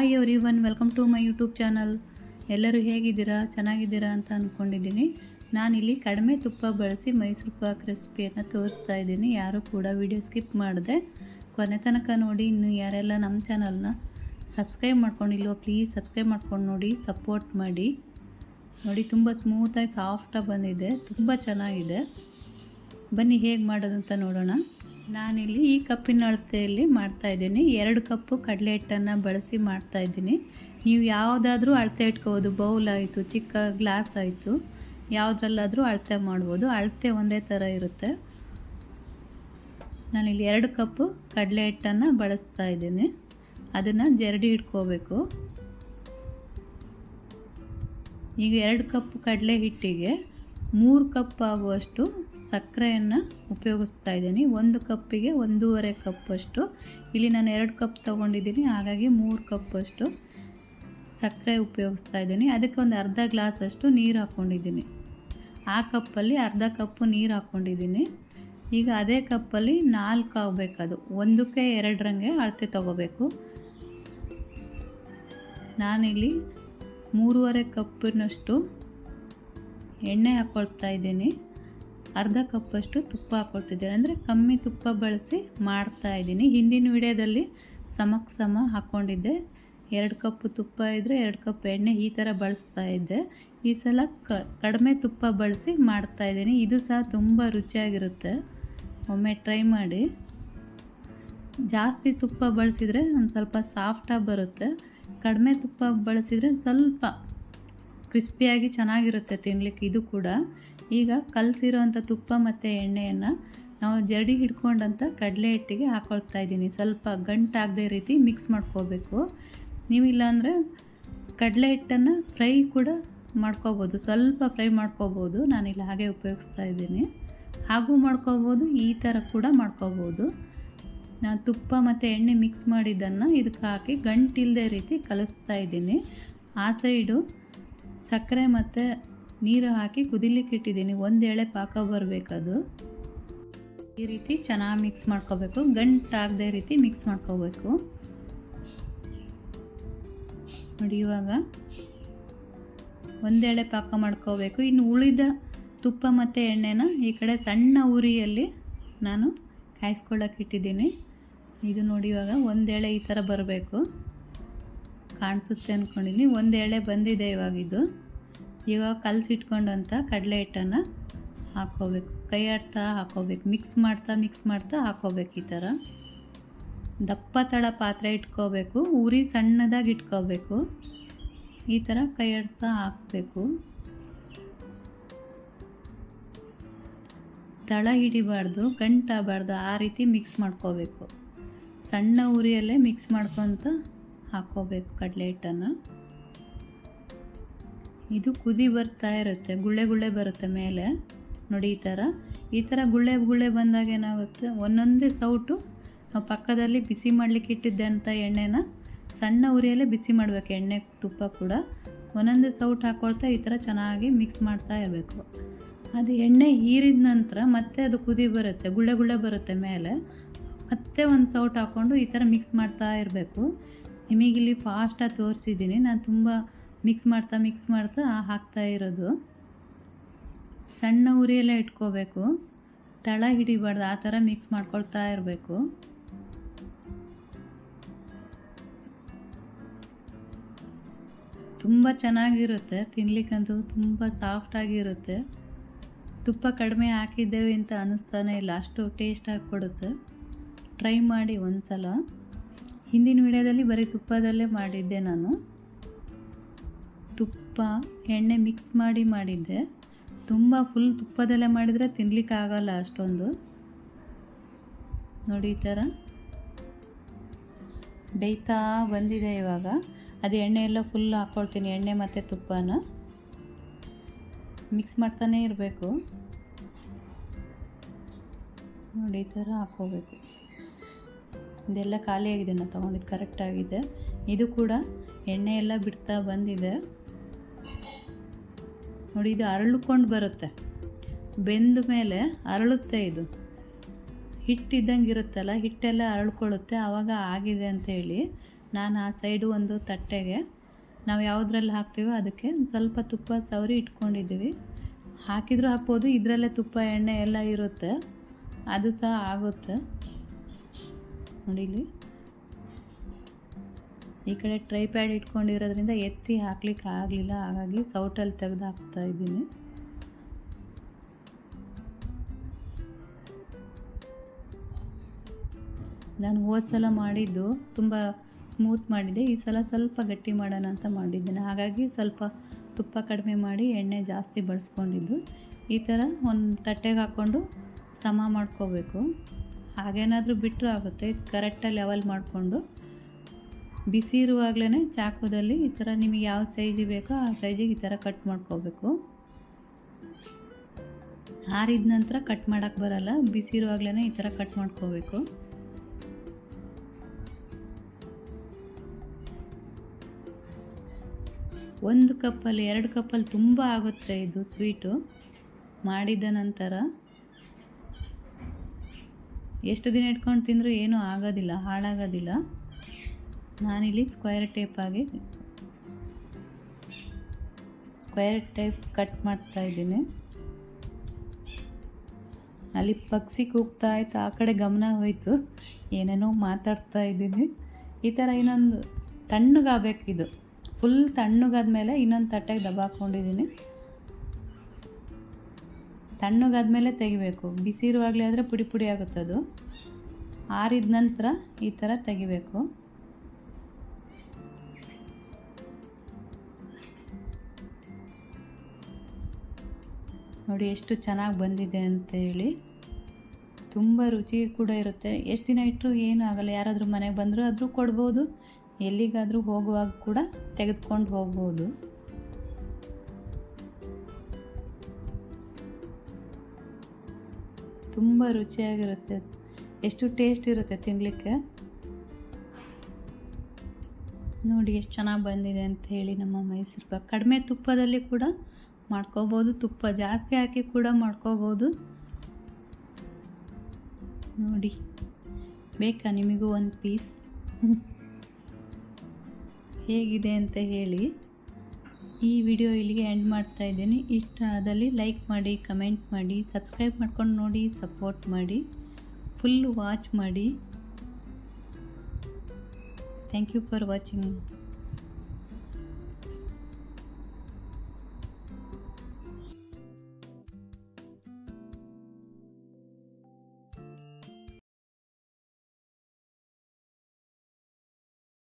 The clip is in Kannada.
Hi everyone welcome to my YouTube channel ಎಲ್ಲರೂ ಹೇಗಿದ್ದೀರಾ? ಚೆನ್ನಾಗಿದ್ದೀರಾ ಅಂತ ಅಂದ್ಕೊಂಡಿದ್ದೀನಿ ನಾನಿಲ್ಲಿ ಕಡಿಮೆ ತುಪ್ಪ ಬಳಸಿ ಮೈಸೂರು ಪಾಕ್ ರೆಸಿಪಿಯನ್ನು ತೋರಿಸ್ತಾ ಇದ್ದೀನಿ. ಯಾರೂ ಕೂಡ ವಿಡಿಯೋ ಸ್ಕಿಪ್ ಮಾಡಿದೆ ಕೊನೆ ತನಕ ನೋಡಿ, ಇನ್ನು ಯಾರೆಲ್ಲ ನಮ್ಮ ಚಾನಲ್ನ ಸಬ್ಸ್ಕ್ರೈಬ್ ಮಾಡ್ಕೊಂಡಿಲ್ವೋ ಪ್ಲೀಸ್ ಸಬ್ಸ್ಕ್ರೈಬ್ ಮಾಡ್ಕೊಂಡು ನೋಡಿ ಸಪೋರ್ಟ್ ಮಾಡಿ. ನೋಡಿ, ತುಂಬ ಸ್ಮೂತಾಗಿ ಸಾಫ್ಟಾಗಿ ಬಂದಿದೆ. ತುಂಬ ಚೆನ್ನಾಗಿದೆ. ಬನ್ನಿ, ಹೇಗೆ ಮಾಡೋದು ಅಂತ ನೋಡೋಣ. ನಾನಿಲ್ಲಿ ಈ ಕಪ್ಪಿನ ಅಳತೆಯಲ್ಲಿ ಮಾಡ್ತಾ ಇದ್ದೀನಿ. ಎರಡು ಕಪ್ಪು ಕಡಲೆ ಹಿಟ್ಟನ್ನು ಬಳಸಿ ಮಾಡ್ತಾ ಇದ್ದೀನಿ. ನೀವು ಯಾವುದಾದ್ರೂ ಅಳತೆ ಇಟ್ಕೋಬೋದು. ಬೌಲ್ ಆಯಿತು, ಚಿಕ್ಕ ಗ್ಲಾಸ್ ಆಯಿತು, ಯಾವುದ್ರಲ್ಲಾದರೂ ಅಳತೆ ಮಾಡ್ಬೋದು. ಅಳತೆ ಒಂದೇ ಥರ ಇರುತ್ತೆ. ನಾನಿಲ್ಲಿ ಎರಡು ಕಪ್ಪು ಕಡಲೆ ಹಿಟ್ಟನ್ನು ಬಳಸ್ತಾ ಇದ್ದೀನಿ. ಅದನ್ನು ಜರಡಿ ಇಟ್ಕೋಬೇಕು. ಈಗ ಎರಡು ಕಪ್ ಕಡಲೆ ಹಿಟ್ಟಿಗೆ ಮೂರು ಕಪ್ ಆಗುವಷ್ಟು ಸಕ್ಕರೆಯನ್ನು ಉಪಯೋಗಿಸ್ತಾ ಇದ್ದೀನಿ. ಒಂದು ಕಪ್ಪಿಗೆ ಒಂದೂವರೆ ಕಪ್ಪಷ್ಟು. ಇಲ್ಲಿ ನಾನು ಎರಡು ಕಪ್ ತೊಗೊಂಡಿದ್ದೀನಿ, ಹಾಗಾಗಿ ಮೂರು ಕಪ್ಪಷ್ಟು ಸಕ್ಕರೆ ಉಪಯೋಗಿಸ್ತಾ ಇದ್ದೀನಿ. ಅದಕ್ಕೆ ಒಂದು ಅರ್ಧ ಗ್ಲಾಸಷ್ಟು ನೀರು ಹಾಕ್ಕೊಂಡಿದ್ದೀನಿ. ಆ ಕಪ್ಪಲ್ಲಿ ಅರ್ಧ ಕಪ್ಪು ನೀರು ಹಾಕ್ಕೊಂಡಿದ್ದೀನಿ. ಈಗ ಅದೇ ಕಪ್ಪಲ್ಲಿ ನಾಲ್ಕು ಆಗಬೇಕದು ಒಂದಕ್ಕೆ ಎರಡರಂಗೆ ಅಳತೆ ತೊಗೋಬೇಕು. ನಾನಿಲ್ಲಿ ಮೂರುವರೆ ಕಪ್ಪಿನಷ್ಟು ಎಣ್ಣೆ ಹಾಕ್ಕೊಳ್ತಾ ಇದ್ದೀನಿ. ಅರ್ಧ ಕಪ್ಪಷ್ಟು ತುಪ್ಪ ಹಾಕ್ಕೊಳ್ತಿದ್ದೀನಿ ಅಂದರೆ ಕಮ್ಮಿ ತುಪ್ಪ ಬಳಸಿ ಮಾಡ್ತಾ ಇದ್ದೀನಿ. ಹಿಂದಿನ ವಿಡಿಯೋದಲ್ಲಿ ಸಮಕ್ಕೆ ಸಮ ಹಾಕ್ಕೊಂಡಿದ್ದೆ ಎರಡು ಕಪ್ಪು ತುಪ್ಪ ಇದ್ದರೆ ಎರಡು ಕಪ್ ಎಣ್ಣೆ ಈ ಥರ ಬಳಸ್ತಾ ಇದ್ದೆ. ಈ ಸಲ ಕಡಿಮೆ ತುಪ್ಪ ಬಳಸಿ ಮಾಡ್ತಾ ಇದ್ದೀನಿ. ಇದು ಸಹ ತುಂಬ ರುಚಿಯಾಗಿರುತ್ತೆ. ಒಮ್ಮೆ ಟ್ರೈ ಮಾಡಿ. ಜಾಸ್ತಿ ತುಪ್ಪ ಬಳಸಿದರೆ ಒಂದು ಸ್ವಲ್ಪ ಸಾಫ್ಟಾಗಿ ಬರುತ್ತೆ. ಕಡಿಮೆ ತುಪ್ಪ ಬಳಸಿದರೆ ಸ್ವಲ್ಪ ಕ್ರಿಸ್ಪಿಯಾಗಿ ಚೆನ್ನಾಗಿರುತ್ತೆ ತಿನ್ನಲಿಕ್ಕೆ ಇದು ಕೂಡ. ಈಗ ಕಲಸಿರೋಂಥ ತುಪ್ಪ ಮತ್ತು ಎಣ್ಣೆಯನ್ನು ನಾವು ಜರಡಿ ಹಿಡ್ಕೊಂಡಂಥ ಕಡಲೆ ಹಿಟ್ಟಿಗೆ ಹಾಕೊಳ್ತಾ ಇದ್ದೀನಿ. ಸ್ವಲ್ಪ ಗಂಟಾಗದೇ ರೀತಿ ಮಿಕ್ಸ್ ಮಾಡ್ಕೋಬೇಕು. ನೀವು ಕಡಲೆ ಹಿಟ್ಟನ್ನು ಫ್ರೈ ಕೂಡ ಮಾಡ್ಕೋಬೋದು. ಸ್ವಲ್ಪ ಫ್ರೈ ಮಾಡ್ಕೋಬೋದು. ನಾನಿಲ್ಲ ಹಾಗೆ ಉಪಯೋಗಿಸ್ತಾ ಇದ್ದೀನಿ. ಹಾಗೂ ಮಾಡ್ಕೋಬೋದು, ಈ ಥರ ಕೂಡ ಮಾಡ್ಕೋಬೋದು. ನಾನು ತುಪ್ಪ ಮತ್ತು ಎಣ್ಣೆ ಮಿಕ್ಸ್ ಮಾಡಿದ್ದನ್ನು ಇದಕ್ಕೆ ಹಾಕಿ ಗಂಟಿಲ್ಲದೆ ರೀತಿ ಕಲಿಸ್ತಾ ಇದ್ದೀನಿ. ಆ ಸೈಡು ಸಕ್ಕರೆ ಮತ್ತು ನೀರು ಹಾಕಿ ಕುದಿಲಿಕ್ಕೆ ಇಟ್ಟಿದ್ದೀನಿ. ಒಂದು ಎಳೆ ಪಾಕ ಬರಬೇಕದು. ಈ ರೀತಿ ಚೆನ್ನಾಗಿ ಮಿಕ್ಸ್ ಮಾಡ್ಕೋಬೇಕು. ಗಂಟಾಗದೆ ರೀತಿ ಮಿಕ್ಸ್ ಮಾಡ್ಕೋಬೇಕು. ನೋಡಿ ಇವಾಗ ಒಂದೆಳೆ ಪಾಕ ಮಾಡ್ಕೋಬೇಕು. ಇನ್ನು ಉಳಿದ ತುಪ್ಪ ಮತ್ತು ಎಣ್ಣೆನ ಈ ಕಡೆ ಸಣ್ಣ ಉರಿಯಲ್ಲಿ ನಾನು ಕಾಯಿಸ್ಕೊಳ್ಳೋಕೆ ಇಟ್ಟಿದ್ದೀನಿ. ಇದು ನೋಡಿ ಇವಾಗ ಒಂದೆಳೆ ಈ ಥರ ಬರಬೇಕು. ಕಾಣಿಸುತ್ತೆ ಅಂದ್ಕೊಂಡಿದ್ದೀನಿ ಒಂದು ಬಂದಿದೆ ಬಂದಿದೆ ಇವಾಗ ಕಲಸಿಟ್ಕೊಂಡು ಅಂತ ಕಡಲೆ ಹಿಟ್ಟನ್ನು ಹಾಕ್ಕೋಬೇಕು. ಕೈ ಆಡ್ತಾ ಹಾಕ್ಕೋಬೇಕು. ಮಿಕ್ಸ್ ಮಾಡ್ತಾ ಮಿಕ್ಸ್ ಮಾಡ್ತಾ ಹಾಕ್ಕೋಬೇಕು ಈ ಥರ. ದಪ್ಪ ತಳ ಪಾತ್ರೆ ಇಟ್ಕೋಬೇಕು. ಉರಿ ಸಣ್ಣದಾಗಿ ಇಟ್ಕೋಬೇಕು. ಈ ಥರ ಕೈ ಆಡಿಸ್ತಾ ಹಾಕಬೇಕು. ತಳ ಹಿಡಿಬಾರ್ದು ಗಂಟಾಗಬಾರ್ದು ಆ ರೀತಿ ಮಿಕ್ಸ್ ಮಾಡ್ಕೋಬೇಕು. ಸಣ್ಣ ಉರಿಯಲ್ಲೇ ಮಿಕ್ಸ್ ಮಾಡ್ಕೊತ ಹಾಕ್ಕೋಬೇಕು ಕಡಲೆ ಹಿಟ್ಟನ್ನು. ಇದು ಕುದಿ ಬರ್ತಾ ಇರುತ್ತೆ, ಗುಳ್ಳೆ ಗುಳ್ಳೆ ಬರುತ್ತೆ ಮೇಲೆ. ನೋಡಿ ಈ ಥರ ಈ ಥರ ಗುಳ್ಳೆ ಗುಳ್ಳೆ ಬಂದಾಗ ಏನಾಗುತ್ತೆ? ಒಂದೊಂದೇ ಸೌಟು ನಾವು ಪಕ್ಕದಲ್ಲಿ ಬಿಸಿ ಮಾಡಲಿಕ್ಕೆ ಇಟ್ಟಿದ್ದೆ ಅಂತ ಎಣ್ಣೆನ, ಸಣ್ಣ ಉರಿಯಲ್ಲೇ ಬಿಸಿ ಮಾಡಬೇಕು, ಎಣ್ಣೆ ತುಪ್ಪ ಕೂಡ. ಒಂದೊಂದೇ ಸೌಟ್ ಹಾಕ್ಕೊಳ್ತಾ ಈ ಥರ ಚೆನ್ನಾಗಿ ಮಿಕ್ಸ್ ಮಾಡ್ತಾ ಇರಬೇಕು. ಅದು ಎಣ್ಣೆ ಹೀರಿದ ನಂತರ ಮತ್ತೆ ಅದು ಕುದಿ ಬರುತ್ತೆ, ಗುಳ್ಳೆ ಗುಳ್ಳೆ ಬರುತ್ತೆ ಮೇಲೆ. ಮತ್ತೆ ಒಂದು ಸೌಟ್ ಹಾಕ್ಕೊಂಡು ಈ ಥರ ಮಿಕ್ಸ್ ಮಾಡ್ತಾ ಇರಬೇಕು. ನಿಮಗಿಲ್ಲಿ ಫಾಸ್ಟಾಗಿ ತೋರಿಸಿದ್ದೀನಿ. ನಾನು ತುಂಬ ಮಿಕ್ಸ್ ಮಾಡ್ತಾ ಮಿಕ್ಸ್ ಮಾಡ್ತಾ ಹಾಕ್ತಾ ಇರೋದು. ಸಣ್ಣ ಉರಿಯಲ್ಲೇ ಇಟ್ಕೋಬೇಕು. ತಳ ಹಿಡಿಬಾರ್ದು, ಆ ಥರ ಮಿಕ್ಸ್ ಮಾಡ್ಕೊಳ್ತಾ ಇರಬೇಕು. ತುಂಬ ಚೆನ್ನಾಗಿರುತ್ತೆ, ತಿನ್ಲಿಕ್ಕಂತೂ ತುಂಬ ಸಾಫ್ಟಾಗಿರುತ್ತೆ ತುಪ್ಪ ಕಡಿಮೆ ಹಾಕಿದ್ದೇವೆ ಅಂತ ಅನ್ನಿಸ್ತಾನೆ ಇಲ್ಲ, ಅಷ್ಟು ಟೇಸ್ಟಾಗಿ ಕೊಡುತ್ತೆ ಟ್ರೈ ಮಾಡಿ ಒಂದು ಸಲ ಹಿಂದಿನ ವಿಡಿಯೋದಲ್ಲಿ ಬರೀ ತುಪ್ಪದಲ್ಲೇ ಮಾಡಿದ್ದೆ ನಾನು. ತುಪ್ಪ, ಎಣ್ಣೆ ಮಿಕ್ಸ್ ಮಾಡಿ ಮಾಡಿದ್ದೆ. ತುಂಬ ಫುಲ್ ತುಪ್ಪದಲ್ಲೇ ಮಾಡಿದರೆ ತಿನ್ನಲಿಕ್ಕಾಗಲ್ಲ ಅಷ್ಟೊಂದು. ನೋಡಿ ಈ ಥರ. ಬೇಯ್ತಾ ಬಂದಿದೆ ಇವಾಗ. ಅದು ಎಣ್ಣೆ ಎಲ್ಲ ಫುಲ್ ಹಾಕ್ಕೊಳ್ತೀನಿ ಎಣ್ಣೆ ಮತ್ತು ತುಪ್ಪನ. ಮಿಕ್ಸ್ ಮಾಡ್ತಾನೇ ಇರಬೇಕು. ನೋಡಿ ಈ ಥರ ಹಾಕ್ಕೋಬೇಕು. ಇದೆಲ್ಲ ಖಾಲಿಯಾಗಿದೆ, ನಾನು ತೊಗೊಂಡಿದ್ದು ಕರೆಕ್ಟಾಗಿದೆ ಇದು ಕೂಡ ಎಣ್ಣೆ ಎಲ್ಲ ಬಿಡ್ತಾ ಬಂದಿದೆ. ನೋಡಿ, ಇದು ಅರಳುಕೊಂಡು ಬರುತ್ತೆ. ಬೆಂದ ಮೇಲೆ ಅರಳುತ್ತೆ ಇದು. ಹಿಟ್ಟಿದ್ದಂಗೆ ಇರುತ್ತಲ್ಲ ಹಿಟ್ಟೆಲ್ಲ ಅರಳ್ಕೊಳ್ಳುತ್ತೆ. ಆವಾಗ ಆಗಿದೆ ಅಂತ ಹೇಳಿ ನಾನು ಆ ಸೈಡು ಒಂದು ತಟ್ಟೆಗೆ, ನಾವು ಯಾವುದ್ರಲ್ಲಿ ಹಾಕ್ತೀವೋ ಅದಕ್ಕೆ ಸ್ವಲ್ಪ ತುಪ್ಪ ಸವರಿ ಇಟ್ಕೊಂಡಿದ್ದೀವಿ. ಹಾಕಿದರೂ ಹಾಕ್ಬೋದು, ಇದರಲ್ಲೇ ತುಪ್ಪ, ಎಣ್ಣೆ ಎಲ್ಲ ಇರುತ್ತೆ. ಅದು ಸಹ ಆಗುತ್ತೆ. ನೋಡಿ ಈ ಕಡೆ ಟ್ರೈ ಪ್ಯಾಡ್ ಇಟ್ಕೊಂಡಿರೋದ್ರಿಂದ ಎತ್ತಿ ಹಾಕ್ಲಿಕ್ಕೆ ಆಗಲಿಲ್ಲ. ಹಾಗಾಗಿ ಸೌಟಲ್ಲಿ ತೆಗೆದು ಹಾಕ್ತಾ ಇದ್ದೀನಿ. ನಾನು ಹೋದ ಸಲ ಮಾಡಿದ್ದು ತುಂಬ ಸ್ಮೂತ್ ಮಾಡಿದ್ದೆ ಈ ಸಲ ಸ್ವಲ್ಪ ಗಟ್ಟಿ ಮಾಡೋಣ ಅಂತ ಮಾಡಿದ್ದೇನೆ. ಹಾಗಾಗಿ ಸ್ವಲ್ಪ ತುಪ್ಪ ಕಡಿಮೆ ಮಾಡಿ ಎಣ್ಣೆ ಜಾಸ್ತಿ ಬಳಸ್ಕೊಂಡಿದ್ದು. ಈ ಥರ ಒಂದು ತಟ್ಟೆಗೆ ಹಾಕ್ಕೊಂಡು ಸಮ ಮಾಡ್ಕೋಬೇಕು. ಹಾಗೇನಾದರೂ ಬಿಟ್ಟರೂ ಆಗುತ್ತೆ. ಕರೆಕ್ಟಾಗಿ ಲೆವೆಲ್ ಮಾಡಿಕೊಂಡು ಬಿಸಿ ಇರುವಾಗಲೇ ಚಾಕುದಲ್ಲಿ ಈ ಥರ ನಿಮಗೆ ಯಾವ ಸೈಜ್ ಬೇಕೋ ಆ ಸೈಜಿಗೆ ಈ ಥರ ಕಟ್ ಮಾಡ್ಕೋಬೇಕು. ಆರಿದ ನಂತರ ಕಟ್ ಮಾಡೋಕ್ಕೆ ಬರಲ್ಲ, ಬಿಸಿ ಇರುವಾಗಲೇ ಈ ಥರ ಕಟ್ ಮಾಡ್ಕೋಬೇಕು. ಒಂದು ಕಪ್ಪಲ್ಲಿ, ಎರಡು ಕಪ್ಪಲ್ಲಿ ತುಂಬ ಆಗುತ್ತೆ ಇದು ಸ್ವೀಟು. ಮಾಡಿದ ನಂತರ ಎಷ್ಟು ದಿನ ಇಟ್ಕೊಂಡು ತಿಂದರೂ ಏನೂ ಆಗೋದಿಲ್ಲ, ಹಾಳಾಗೋದಿಲ್ಲ. ನಾನಿಲ್ಲಿ ಸ್ಕ್ವೇರ್ ಟೇಪಾಗಿ ಸ್ಕ್ವೇರ್ ಟೈಪ್ ಕಟ್ ಮಾಡ್ತಾ ಇದ್ದೀನಿ. ಅಲ್ಲಿ ಪಕ್ಷಿ ಕೂಗ್ತಾ ಆಯ್ತು, ಆ ಕಡೆ ಗಮನ ಹೋಯಿತು. ಏನೇನೋ ಮಾತಾಡ್ತಾ ಇದ್ದೀನಿ. ಈ ಥರ ಇನ್ನೊಂದು ತಣ್ಣಗಾಗಬೇಕಿದು ಫುಲ್ ತಣ್ಣಗಾದ್ಮೇಲೆ ಇನ್ನೊಂದು ತಟ್ಟೆಗೆ ದಬಾಕೊಂಡಿದ್ದೀನಿ ತಣ್ಣಗಾದ್ಮೇಲೆ ತೆಗಿಬೇಕು. ಬಿಸಿ ಇರುವಾಗಲೇ ಆದರೆ ಪುಡಿ ಪುಡಿ ಆಗುತ್ತದು. ಆರಿದ ನಂತರ ಈ ಥರ ತೆಗಿಬೇಕು. ನೋಡಿ ಎಷ್ಟು ಚೆನ್ನಾಗಿ ಬಂದಿದೆ ಅಂತ ಹೇಳಿ. ತುಂಬ ರುಚಿ ಕೂಡ ಇರುತ್ತೆ. ಎಷ್ಟು ದಿನ ಇಟ್ಟರು ಏನೂ ಆಗಲ್ಲ. ಯಾರಾದರೂ ಮನೆಗೆ ಬಂದರೂ ಆದರೂ ಕೊಡ್ಬೋದು. ಎಲ್ಲಿಗಾದರೂ ಹೋಗುವಾಗ ಕೂಡ ತೆಗೆದುಕೊಂಡು ಹೋಗ್ಬೋದು. ತುಂಬ ರುಚಿಯಾಗಿರುತ್ತೆ. ಎಷ್ಟು ಟೇಸ್ಟ್ ಇರುತ್ತೆ ತಿನ್ನಲಿಕ್ಕೆ ನೋಡಿ ಎಷ್ಟು ಚೆನ್ನಾಗಿ ಬಂದಿದೆ ಅಂತ ಹೇಳಿ ನಮ್ಮ ಮೈಸೂರು ಪಾಕ್ ಕಡಿಮೆ ತುಪ್ಪದಲ್ಲಿ ಕೂಡ ಮಾಡ್ಕೋಬೋದು. ತುಪ್ಪ ಜಾಸ್ತಿ ಹಾಕಿ ಕೂಡ ಮಾಡ್ಕೋಬೋದು. ನೋಡಿ, ಬೇಕಾ ನಿಮಗೂ ಒಂದು ಪೀಸ್? ಹೇಗಿದೆ ಅಂತ ಹೇಳಿ. ಈ ವಿಡಿಯೋ ಇಲ್ಲಿಗೆ ಎಂಡ್ ಮಾಡ್ತಾ ಇದ್ದೀನಿ. ಇಷ್ಟ ಆದಲ್ಲಿ ಲೈಕ್ ಮಾಡಿ, ಕಮೆಂಟ್ ಮಾಡಿ, ಸಬ್ಸ್ಕ್ರೈಬ್ ಮಾಡ್ಕೊಂಡು ನೋಡಿ, ಸಪೋರ್ಟ್ ಮಾಡಿ, ಫುಲ್ ವಾಚ್ ಮಾಡಿ. Thank you for watching.